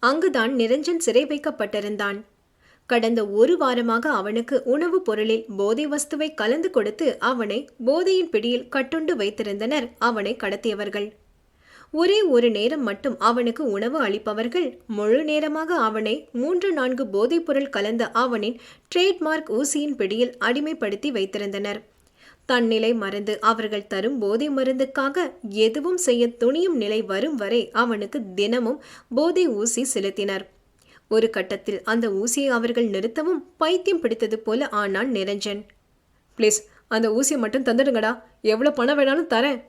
அங்குதான் நிரஞ்சன் சிறை வைக்கப்பட்டிருந்தான். கடந்த ஒரு வாரமாக அவனுக்கு உணவுப் பொருளில் போதை வஸ்துவை கலந்து கொடுத்து அவனை போதையின் பிடியில் கட்டுண்டு வைத்திருந்தனர் அவனை கடத்தியவர்கள். ஒரே ஒரு நேரம் மட்டும் அவனுக்கு உணவு அளிப்பவர்கள். முழு நேரமாக அவனை மூன்று நான்கு போதைப்பொருள் கலந்த அவனின் ட்ரேட்மார்க் ஊசியின் பிடியில் அடிமைப்படுத்தி வைத்திருந்தனர். தன்னிலை மறந்து அவர்கள் தரும் போதை மருந்துக்காக எதுவும் செய்ய துணியும் நிலை வரும் வரை அவனுக்கு தினமும் போதை ஊசி செலுத்தினர். ஒரு கட்டத்தில் அந்த ஊசியை அவர்கள் நிறுத்தவும் பைத்தியம் பிடித்தது போல ஆனான் நிரஞ்சன். ப்ளீஸ் அந்த ஊசியை மட்டும் தந்துடுங்கடா. எவ்வளோ பணம் வேணாலும் தரேன்.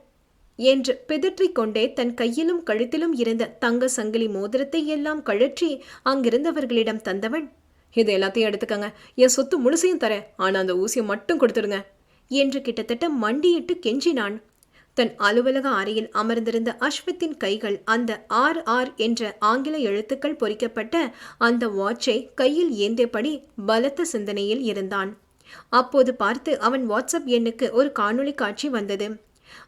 என்று பிதற்றிக் கொண்டே தன் கையிலும் கழுத்திலும் இருந்த தங்க சங்கிலி மோதிரத்தை எல்லாம் கழற்றி அங்கிருந்தவர்களிடம் தந்தவன் இது எல்லாத்தையும் எடுத்துக்கங்க. என் சொத்து முழுசையும் தரேன். ஆனால் அந்த ஊசியை மட்டும் கொடுத்துடுங்க. என்று கிட்டத்தட்ட மண்டியிட்டு கெஞ்சினான். தன் அலுவலக அறையில் அமர்ந்திருந்த அஸ்வத்தின் கைகள் அந்த ஆர் ஆர் என்ற ஆங்கில எழுத்துக்கள் பொறிக்கப்பட்ட அந்த வாட்சை கையில் ஏந்தியபடி பலத்த சிந்தனையில் இருந்தான். அப்போது பார்த்து அவன் வாட்ஸ்அப் எண்ணுக்கு ஒரு காணொளி காட்சி வந்தது.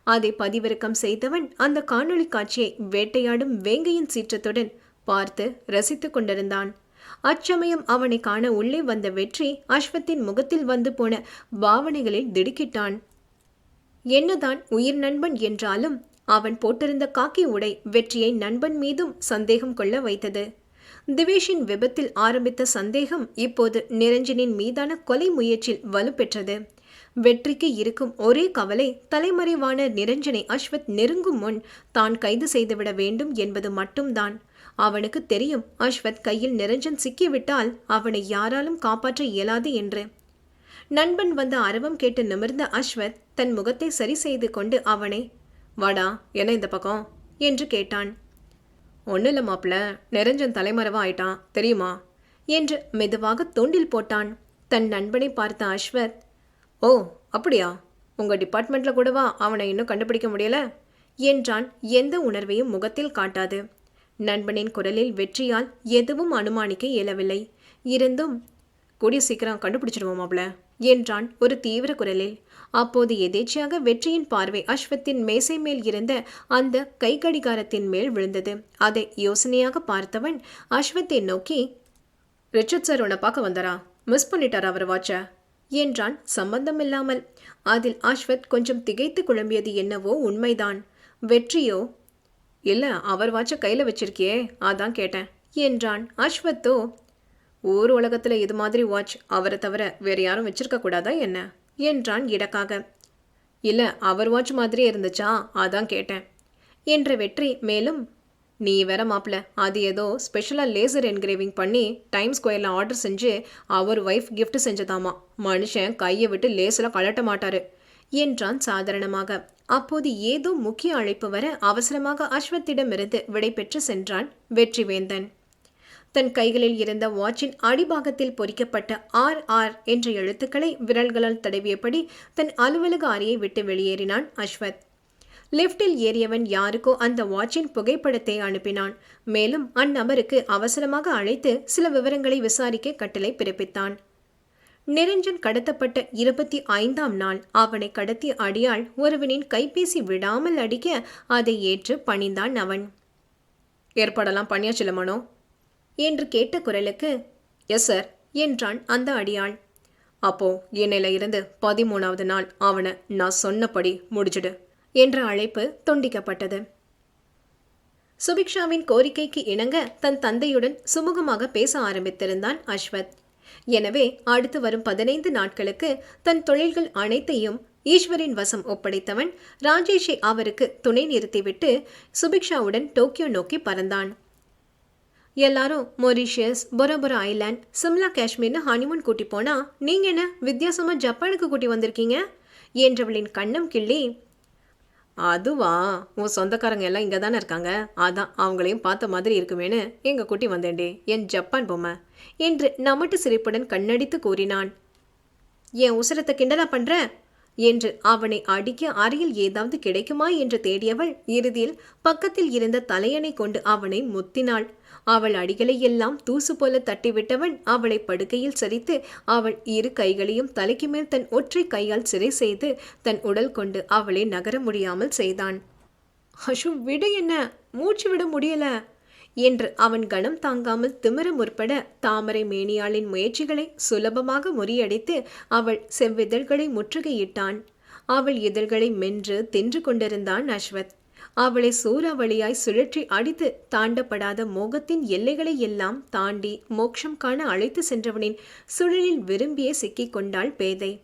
அதை பதிவிறக்கம் செய்தவன் அந்த காணொளி காட்சியை வேட்டையாடும் வேங்கையின் சீற்றத்துடன் பார்த்து ரசித்துக் கொண்டிருந்தான். அச்சமயம் அவனை காண உள்ளே வந்த வெற்றி அஸ்வத்தின் முகத்தில் வந்து போன பாவனைகளில் திடுக்கிட்டான். என்னதான் உயிர் நண்பன் என்றாலும் அவன் போட்டிருந்த காக்கி உடை வெற்றியை நண்பன் மீதும் சந்தேகம் கொள்ள வைத்தது. திவேஷின் விபத்தில் ஆரம்பித்த சந்தேகம் இப்போது நிரஞ்சனின் மீதான கொலை முயற்சியில் வலுப்பெற்றது. வெற்றிக்கு இருக்கும் ஒரே கவலை தலைமறைவான நிரஞ்சனை அஸ்வத் நெருங்கும் முன் தான் கைது செய்துவிட வேண்டும் என்பது மட்டும்தான். அவனுக்கு தெரியும் அஸ்வத் கையில் நிரஞ்சன் சிக்கிவிட்டால் அவனை யாராலும் காப்பாற்ற இயலாது என்று. நண்பன் வந்த அரவம் கேட்டு நிமிர்ந்த அஸ்வத் தன் முகத்தை சரி செய்து கொண்டு அவனை வாடா என்ன இந்த பக்கம்? என்று கேட்டான். ஒன்றும் இல்லை மாப்பிள்ள நிரஞ்சன் தலைமறைவா ஆயிட்டான் தெரியுமா? என்று மெதுவாக தூண்டில் போட்டான். தன் நண்பனை பார்த்த அஸ்வத் ஓ அப்படியா? உங்கள் டிபார்ட்மெண்ட்டில் கூடவா அவனை இன்னும் கண்டுபிடிக்க முடியல? என்றான் எந்த உணர்வையும் முகத்தில் காட்டாது. நண்பனின் குரலில் வெற்றியால் எதுவும் அனுமானிக்க இயலவில்லை. இருந்தும் கூடிய சீக்கிரம் கண்டுபிடிச்சிடுவோம் அவள என்றான் ஒரு தீவிர குரலில். அப்போது எதேச்சியாக வெற்றியின் பார்வை அஸ்வத்தின் மேசை மேல் இருந்த அந்த கை கடிகாரத்தின் மேல் விழுந்தது. அதை யோசனையாக பார்த்தவன் அஸ்வத்தை நோக்கி ரிச்சர்ட் சார் உன்னை பார்க்க வந்தாரா? மிஸ் பண்ணிட்டார் அவர் வாட்ச? என்றான். சம்பந்தமில்லாமல் அதில் அஸ்வத் கொஞ்சம் திகைத்து குழம்பியது என்னவோ உண்மைதான். வெற்றியோ? இல்லை அவர் வாட்சை கையில் வச்சிருக்கியே அதான் கேட்டேன். என்றான் அஸ்வத்தோ ஊர் உலகத்தில் இது மாதிரி வாட்ச் அவரை தவிர வேறு யாரும் வச்சிருக்க கூடாதா என்ன? என்றான் இடக்காக. இல்லை அவர் வாட்ச் மாதிரியே இருந்துச்சா? அதான் கேட்டேன். என்ற வெற்றி மேலும் நீ வேற மாப்பிள அது ஏதோ ஸ்பெஷலாக லேசர் என்கிரேவிங் பண்ணி டைம் ஸ்கொயரில் ஆர்டர் செஞ்சு அவர் ஒய்ஃப் கிஃப்ட் செஞ்சதாமா? மனுஷன் கையை விட்டு லேசில் கழட்ட மாட்டாரு என்றான் சாதாரணமாக. அப்போது ஏதோ முக்கிய அழைப்பு வர அவசரமாக அஸ்வத்திடமிருந்து விடைபெற்று சென்றான் வெற்றிவேந்தன். தன் கைகளில் இருந்த வாட்சின் அடிபாகத்தில் பொறிக்கப்பட்ட ஆர் ஆர் என்ற எழுத்துக்களை விரல்களால் தடவியபடி தன் அலுவலக அறையை விட்டு வெளியேறினான் அஸ்வத். லிப்டில் ஏறியவன் யாருக்கோ அந்த வாட்சின் புகைப்படத்தை அனுப்பினான். மேலும் அந்நபருக்கு அவசரமாக அழைத்து சில விவரங்களை விசாரிக்க கட்டளை பிறப்பித்தான். நிரஞ்சன் கடத்தப்பட்ட இருபத்தி ஐந்தாம் நாள். அவனை கடத்திய அடியாள் ஒருவனின் கைபேசி விடாமல் அடிக்க அதை ஏற்று பணிந்தான் அவன். ஏற்பாடெல்லாம் பண்ணியாச்சுல மனோ? என்று கேட்ட குரலுக்கு எஸ் சார் என்றான் அந்த அடியாள். அப்போ என்னையில இருந்து பதிமூணாவது நாள் அவனை நான் சொன்னபடி முடிச்சிடு என்ற அழைப்பு துண்டிக்கப்பட்டது. சுபிக்ஷாவின் கோரிக்கைக்கு இணங்க தன் தந்தையுடன் சுமூகமாக பேச ஆரம்பித்திருந்தான் அஸ்வத். எனவே அடுத்து வரும் பதினைந்து நாட்களுக்கு தன் தொழில்கள் அனைத்தையும் ஈஸ்வரின் வசம் ஒப்படைத்தவன் ராஜேஷை அவருக்கு துணை நிறுத்திவிட்டு சுபிக்ஷாவுடன் டோக்கியோ நோக்கி பறந்தான். எல்லாரும் Mauritius Bora Bora island Shimla காஷ்மீர்னு honeymoon கூட்டி போனா நீங்க என்ன வித்தியாசமா ஜப்பானுக்கு கூட்டி வந்திருக்கீங்க? என்றவளின் கண்ணம் கிள்ளி அதுவா உன் சொந்தக்காரங்க எல்லாம் இங்கே தானே இருக்காங்க. அதான் அவங்களையும் பார்த்த மாதிரி இருக்குமேனு எங்கள் குட்டி வந்தேன்டே என் ஜப்பான் பொம்மை. என்று நமட்டு சிரிப்புடன் கண்ணடித்து கூறினான். என் உசரத்தை கிண்டலா பண்ற? என்று அவனை அடிக்க அறையில் ஏதாவது கிடைக்குமா என்று தேடியவள் இறுதியில் பக்கத்தில் இருந்த தலையணை கொண்டு அவனை முத்தினாள். அவள் அடிகளை எல்லாம் தூசு போல தட்டிவிட்டவன் அவளை படுக்கையில் சரித்து அவள் இரு கைகளையும் தலைக்கு மேல் தன் ஒற்றை கையால் சிறை செய்து தன் உடல் கொண்டு அவளை நகர முடியாமல் செய்தான். அஷு விடு என்ன? மூச்சு விட முடியல. என்று அவன் கணம் தாங்காமல் திமிர முற்பட தாமரை மேனியாளின் முயற்சிகளை சுலபமாக முறியடித்து அவள் செவ்விதழ்களை முற்றுகையிட்டான். அவள் இதழ்களை மென்று தின்று கொண்டிருந்தான் அஸ்வத். அவளை சூறாவளியாய் சுழற்றி அடித்து தாண்டப்படாத மோகத்தின் எல்லைகளை எல்லாம் தாண்டி மோட்சம் காண அழைத்து சென்றவனின் சுழலில் விரும்பியே சிக்கிக் கொண்டாள் பேதை.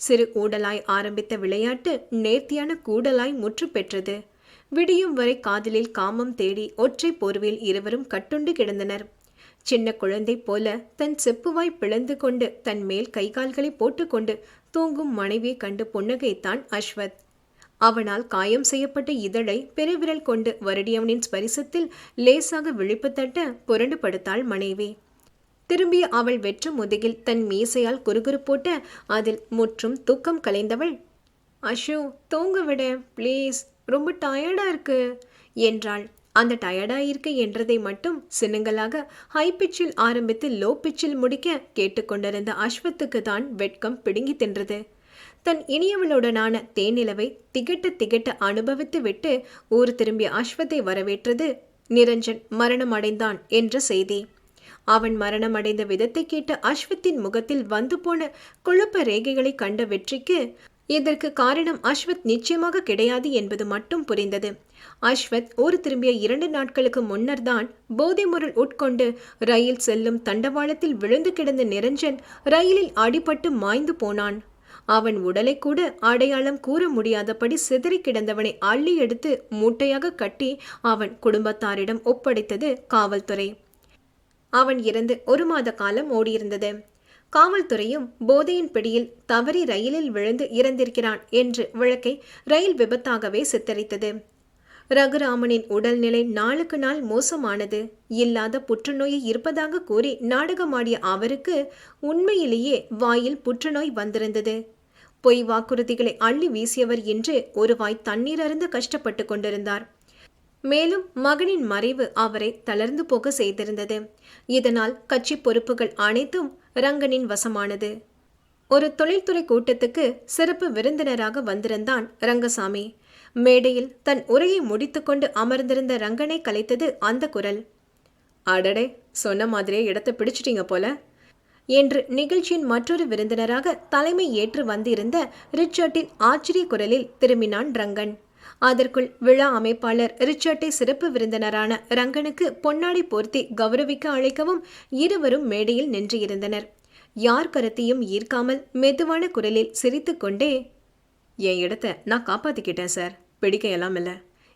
சிறு ஊடலாய் ஆரம்பித்த விளையாட்டு நேர்த்தியான கூடலாய் முற்று பெற்றது. விடியும் வரை காதலில் காமம் தேடி ஒற்றை போர்வையில் இருவரும் கட்டுண்டு கிடந்தனர். சின்ன குழந்தை போல தன் செப்புவாய் பிளந்து கொண்டு தன் மேல் கைகால்களை போட்டுக்கொண்டு தூங்கும் மனைவியை கண்டு புன்னகைத்தான் அஸ்வத். அவனால் காயம் செய்யப்பட்ட இதழை பெருவிரல் கொண்டு வருடியவனின் ஸ்பரிசத்தில் லேசாக விழிப்பு தட்ட புரண்டு படுத்தாள் மனைவி. திரும்பிய அவள் வெற்று முதுகில் தன் மீசையால் குறுகுறு போட்ட அதில் முற்றும் தூக்கம் கலைந்தவள் அஷு தூங்க விட ப்ளீஸ் ரொம்ப டயர்டா இருக்கு என்றாள். அந்த டயர்டாக இருக்க என்றதை மட்டும் சின்னங்களாக ஹை பிச்சில் ஆரம்பித்து லோ பிச்சில் முடிக்க கேட்டுக்கொண்டிருந்த அஸ்வத்துக்கு தான் வெட்கம் பிடுங்கி தின்றது. தன் இனியவளுடனான தேனிலவை திகட்ட திகட்ட அனுபவித்து விட்டு ஊர் திரும்பிய அஸ்வத்தை வரவேற்றது நிரஞ்சன் மரணம் அடைந்தான் என்ற செய்தி. அவன் மரணம் அடைந்த விதத்தை கேட்ட அஸ்வத்தின் முகத்தில் வந்து போன குழப்ப ரேகைகளை கண்ட வெற்றிக்கு இதற்கு காரணம் அஸ்வத் நிச்சயமாக கிடையாது என்பது மட்டும் புரிந்தது. அஸ்வத் ஊர் திரும்பிய இரண்டு நாட்களுக்கு முன்னர் தான் போதைமுருள் உட்கொண்டு ரயில் செல்லும் தண்டவாளத்தில் விழுந்து கிடந்த நிரஞ்சன் ரயிலில் அடிபட்டு மாய்ந்து போனான். அவன் உடலை கூட அடையாளம் கூற முடியாதபடி சிதறி கிடந்தவனை அள்ளி எடுத்து மூட்டையாக கட்டி அவன் குடும்பத்தாரிடம் ஒப்படைத்தது காவல்துறை. அவன் இறந்து ஒரு மாத காலம் ஓடியிருந்தது. காவல்துறையும் போதையின் பிடியில் தவறி ரயிலில் விழுந்து இறந்திருக்கிறான் என்று வழக்கை ரயில் விபத்தாகவே சித்தரித்தது. ரகுராமனின் உடல்நிலை நாளுக்கு நாள் மோசமானது. இல்லாத புற்றுநோயை இருப்பதாக கூறி நாடகமாடிய அவருக்கு உண்மையிலேயே வாயில் புற்றுநோய் வந்திருந்தது. பொய் வாக்குறுதிகளை அள்ளி வீசியவர் என்று ஒரு வாய் தண்ணீர் அருந்து கஷ்டப்பட்டு கொண்டிருந்தார். மேலும் மகனின் மறைவு அவரை தளர்ந்து போக செய்திருந்தது. இதனால் கட்சி பொறுப்புகள் அனைத்தும் ரங்கனின் வசமானது. ஒரு தொழில்துறை கூட்டத்துக்கு சிறப்பு விருந்தினராக வந்திருந்தான் ரங்கசாமி. மேடையில் தன் உரையை முடித்துக்கொண்டு அமர்ந்திருந்த ரங்கனை கலைத்தது அந்த குரல். அடடே சொன்ன மாதிரியே இடத்தை பிடிச்சிட்டீங்க போல. என்று நிகழ்ச்சியின் மற்றொரு விருந்தினராக தலைமை ஏற்று வந்திருந்த ரிச்சர்ட்டின் ஆச்சரிய குரலில் திரும்பினான் ரங்கன். அதற்குள் விழா அமைப்பாளர் ரிச்சர்ட்டை சிறப்பு விருந்தினரான ரங்கனுக்கு பொன்னாடை போர்த்தி கௌரவிக்க அழைக்கவும் இருவரும் மேடையில் நின்றிருந்தனர். யார் கருத்தையும் ஈர்க்காமல் மெதுவான குரலில் சிரித்துக்கொண்டே என் இடத்த நான் காப்பாத்திக்கிட்டேன் சார். பிடிக்க எல்லாம் இல்லை.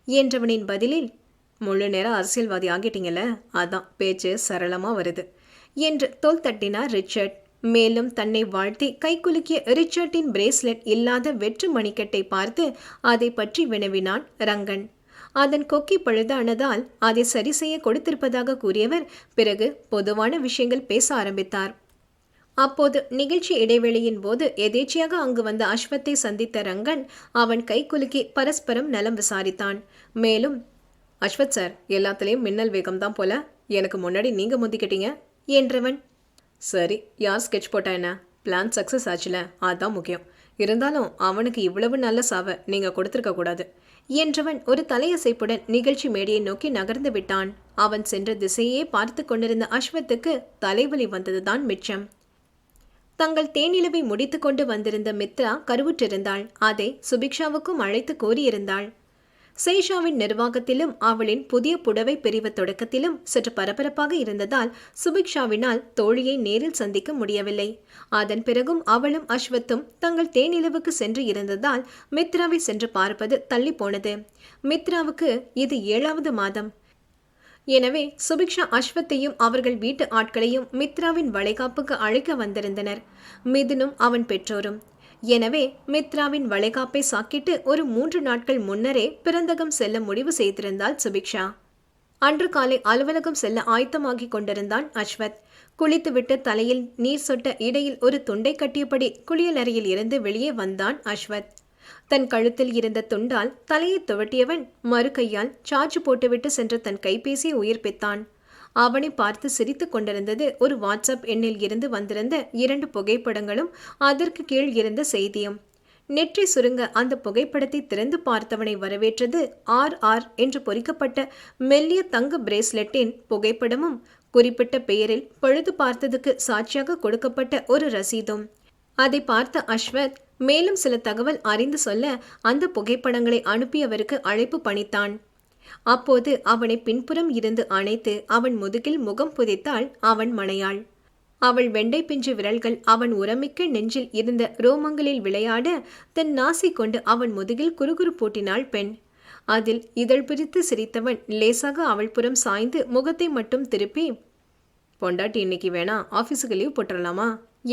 என்றவனின் பதிலில் முழு நேரம் அரசியல்வாதி ஆகிட்டீங்கல்ல. அதான் பேச்சு சரளமாக வருது. என்று தோல் தட்டினார் ரிச்சர்ட். மேலும் தன்னை வாழ்த்தி கைக்குலுக்கிய ரிச்சர்டின் பிரேஸ்லெட் இல்லாத வெற்று மணிக்கட்டை பார்த்து அதை பற்றி வினவினான் ரங்கன். அதன் கொக்கி பழுதானதால் அதை சரி செய்ய கொடுத்திருப்பதாக கூறியவர் பிறகு பொதுவான விஷயங்கள் பேச ஆரம்பித்தார். அப்போது நிகழ்ச்சி இடைவெளியின் போது எதேச்சியாக அங்கு வந்த அஸ்வத்தை சந்தித்த ரங்கன் அவன் கைக்குலுக்கி பரஸ்பரம் நலம் விசாரித்தான். மேலும் அஸ்வத் சார் எல்லாத்துலேயும் மின்னல் வேகம்தான் போல. எனக்கு முன்னாடி நீங்க முந்திக்கிட்டீங்க என்றவன் சரி யார் ஸ்கெட்ச் போட்டா என்ன? பிளான் சக்ஸஸ் ஆச்சுல அதான் முக்கியம். இருந்தாலும் அவனுக்கு இவ்வளவு நல்ல சாவை நீங்க கொடுத்துருக்க கூடாது. என்றவன் ஒரு தலையசைப்புடன் நிகழ்ச்சி மேடையை நோக்கி நகர்ந்து விட்டான். அவன் சென்ற திசையே பார்த்து கொண்டிருந்த அஸ்வத்துக்கு தலைவலி வந்ததுதான் மிச்சம். தங்கள் தேனிலவை முடித்துக்கொண்டு வந்திருந்த மித்ரா கருவுற்றிருந்தாள். அதை சுபிக்ஷாவுக்கும் அழைத்து கோரியிருந்தாள் சேஷாவின் நிர்வாகத்திலும் அவளின் புதிய புடவை பிரிவு தொடக்கத்திலும் சற்று பரபரப்பாக இருந்ததால் சுபிக்ஷாவினால் தோழியை நேரில் சந்திக்க முடியவில்லை. அதன் பிறகும் அவளும் அஸ்வத்தும் தங்கள் தேனிலவுக்கு சென்று இருந்ததால் மித்ராவை சென்று பார்ப்பது தள்ளி போனது மித்ராவுக்கு இது ஏழாவது மாதம். எனவே சுபிக்ஷா அஸ்வத்தையும் அவர்கள் வீட்டு ஆட்களையும் மித்ராவின் வளைகாப்புக்கு அழைக்க வந்திருந்தனர். மிதுனும் அவன் பெற்றோரும் எனவே மித்ராவின் வளைகாப்பை சாக்கிட்டு ஒரு மூன்று நாட்கள் முன்னரே பிறந்தகம் செல்ல முடிவு செய்திருந்தாள் சுபிக்ஷா. அன்று காலை அலுவலகம் செல்ல ஆயத்தமாகிக் கொண்டிருந்தான் அஸ்வத். குளித்துவிட்டு தலையில் நீர் சொட்ட இடையில் ஒரு துண்டை கட்டியபடி குளியலறையில் இருந்து வெளியே வந்தான் அஸ்வத். தன் கழுத்தில் இருந்த துண்டால் தலையை துவட்டியவன் மறு கையால் சார்ஜ் போட்டுவிட்டு சென்ற தன் கைபேசியை உயிர்ப்பித்தான். அவனை பார்த்து சிரித்துக் கொண்டிருந்தது. ஒரு வாட்ஸ்அப் எண்ணில் இருந்து வந்திருந்த இரண்டு புகைப்படங்களும் அதற்கு கீழ் இருந்த செய்தியும். நெற்றி சுருங்க அந்த புகைப்படத்தை திறந்து பார்த்தவனை வரவேற்றது ஆர் ஆர் என்று பொறிக்கப்பட்ட மெல்லிய தங்க பிரேஸ்லெட்டின் புகைப்படமும் குறிப்பிட்ட பெயரில் பழுது பார்த்ததுக்கு சாட்சியாக கொடுக்கப்பட்ட ஒரு ரசீதும். அதை பார்த்த அஸ்வத் மேலும் சில தகவல் அறிந்து சொல்ல அந்த புகைப்படங்களை அனுப்பியவருக்கு அழைப்பு பணித்தான். அப்போது அவனை பின்புறம் இருந்து அணைத்து அவன் முதுகில் முகம் புதைத்தாள் அவன் மனையாள். அவள் வெண்டை பிஞ்சு விரல்கள் அவன் உரமிக்க நெஞ்சில் இருந்த ரோமங்களில் விளையாட தன் நாசி கொண்டு அவன் முதுகில் குறுகுறு பூட்டினாள் பெண். அதில் இதழ் பிரித்து சிரித்தவன் லேசாக அவள் புறம் சாய்ந்து முகத்தை மட்டும் திருப்பி பொண்டாட்டி இன்னைக்கு வேணா ஆஃபீஸுக்கு லீவ் போட்டுடலாமா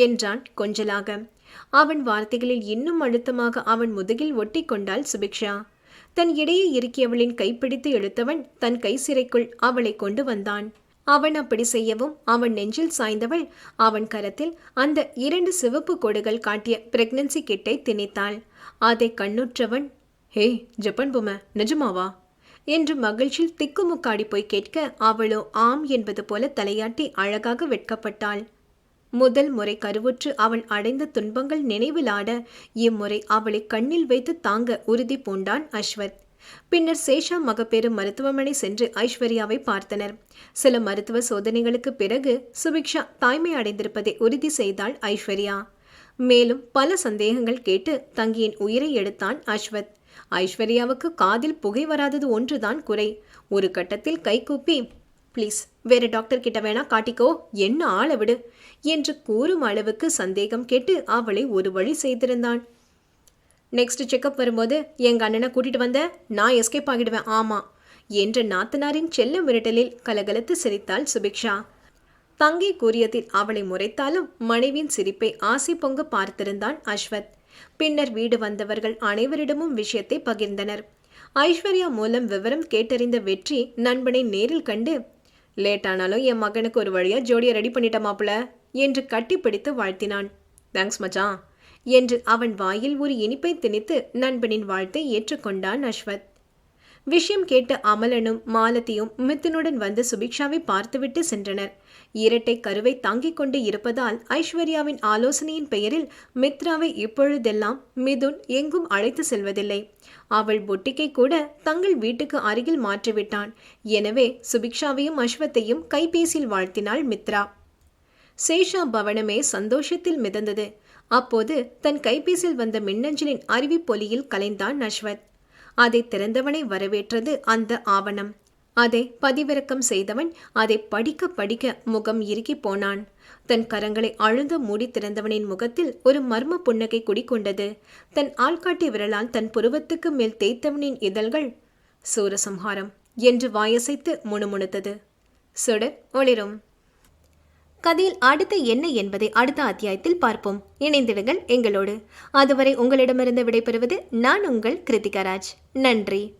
என்றான் கொஞ்சலாக. அவன் வார்த்தைகளில் இன்னும் அழுத்தமாக அவன் முதுகில் ஒட்டி கொண்டாள் சுபிக்ஷா. தன் இடையே இருக்கியவளின் கைப்பிடித்து இழுத்தவன் தன் கை சிறைக்குள் அவளை கொண்டு வந்தான். அவன் அப்படி செய்யவும் அவன் நெஞ்சில் சாய்ந்தவள் அவன் கரத்தில் அந்த இரண்டு சிவப்பு கோடுகள் காட்டிய பிரெக்னன்சி கிட்டை திணித்தாள். அதை கண்ணுற்றவன் ஹே ஜப்பான் பொம்மை நிஜமாவா? என்று மகிழ்ச்சியில் திக்குமுக்காடி போய் கேட்க அவளோ ஆம் என்பது போல தலையாட்டி அழகாக வெட்கப்பட்டாள். முதல் முறை கருவுற்று அவள் அடைந்த துன்பங்கள் நினைவிலாட இம்முறை அவளை கண்ணில் வைத்து தாங்க உறுதி பூண்டான் அஸ்வத். பின்னர் சேஷா மகப்பேறு மருத்துவமனை சென்று ஐஸ்வர்யாவை பார்த்தனர். சில மருத்துவ சோதனைகளுக்கு பிறகு சுபிக்ஷா தாய்மை அடைந்திருப்பதை உறுதி செய்தாள் ஐஸ்வர்யா. மேலும் பல சந்தேகங்கள் கேட்டு தங்கியின் உயிரை எடுத்தான் அஸ்வத். ஐஸ்வர்யாவுக்கு காதில் புகை வராதது ஒன்றுதான் குறை. ஒரு கட்டத்தில் கைகூப்பி ப்ளீஸ் வேற டாக்டர் கிட்ட வேணா காட்டிக்கோ. என்ன ஆளை விடு. என்று கூறும் அளவுக்கு சந்தேகம் கேட்டு அவளை ஒரு வழி செய்திருந்தான். நெக்ஸ்ட் செக்கப் வரும்போது எங்க அண்ணனை கூட்டிட்டு வந்த நான் எஸ்கேப் ஆகிடுவேன். ஆமா என்ற நாத்தனாரின் செல்ல மிரட்டலில் கலகலத்து சிரித்தாள் சுபிக்ஷா. தங்கை கூறியதில் அவளை முறைத்தாலும் மனைவியின் சிரிப்பை ஆசை பொங்க பார்த்திருந்தான் அஸ்வத். பின்னர் வீடு வந்தவர்கள் அனைவரிடமும் விஷயத்தை பகிர்ந்தனர். ஐஸ்வர்யா மூலம் விவரம் கேட்டறிந்த வெற்றி நண்பனை நேரில் கண்டு லேட் ஆனாலும் என் மகனுக்கு ஒரு வழியாக ஜோடியை ரெடி பண்ணிட்ட மாப்பிள என்று கட்டிப்பிடித்து வாழ்த்தினான். தேங்க்ஸ் மச்சான். என்று அவன் வாயில் ஒரு இனிப்பை திணித்து நண்பனின் வாழ்த்தை ஏற்றுக்கொண்டான் அஸ்வத். விஷயம் கேட்ட அமலனும் மாலதியும் மித்துனுடன் வந்து சுபிக்ஷாவை பார்த்துவிட்டு சென்றனர். இரட்டை கருவை தாங்கிக் கொண்டு இருப்பதால் ஐஸ்வர்யாவின் ஆலோசனையின் பெயரில் மித்ராவை இப்பொழுதெல்லாம் மிதுன் எங்கும் அழைத்து செல்வதில்லை. அவள் பொட்டிக்கை கூட தங்கள் வீட்டுக்கு அருகில் மாற்றிவிட்டான். எனவே சுபிக்ஷாவையும் அஸ்வத்தையும் கைபேசியில் வாழ்த்தினாள் மித்ரா. சேஷா பவனமே சந்தோஷத்தில் மிதந்தது. அப்போது தன் கைபேசியில் வந்த மின்னஞ்சலின் அறிவிப்பொலியில் கலைந்தான் அஸ்வத். அதை திறந்தவனை வரவேற்றது அந்த ஆவணம். அதை பதிவிறக்கம் செய்தவன் அதை படிக்க படிக்க முகம் இறுகி போனான். தன் கரங்களை அழுந்த மூடி திறந்தவனின் முகத்தில் ஒரு மர்ம புன்னகை குடிக்கொண்டது தன் ஆள்காட்டி விரலால் தன் புருவத்துக்கு மேல் தேய்த்தவனின் இதழ்கள் சூரசம்ஹாரம் என்று வாயசைத்து முணுமுணுத்தது. சுடர் ஒளிரும். கதையில் அடுத்து என்ன என்பதை அடுத்த அத்தியாயத்தில் பார்ப்போம். இணைந்திடுங்கள் எங்களோடு. அதுவரை உங்களிடமிருந்து விடைபெறுவது நான் உங்கள் கிருத்திகராஜ் நன்றி.